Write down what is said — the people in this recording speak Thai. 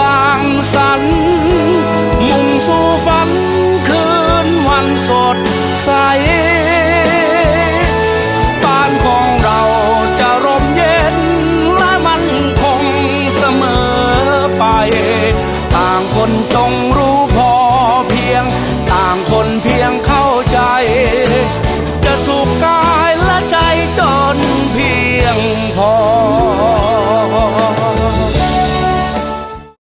สร้างสรรค์มุ่งสู่ฝันคืนวันสดใสบ้านของเราจะร่มเย็นและมันคงเสมอไป ต่างคนจง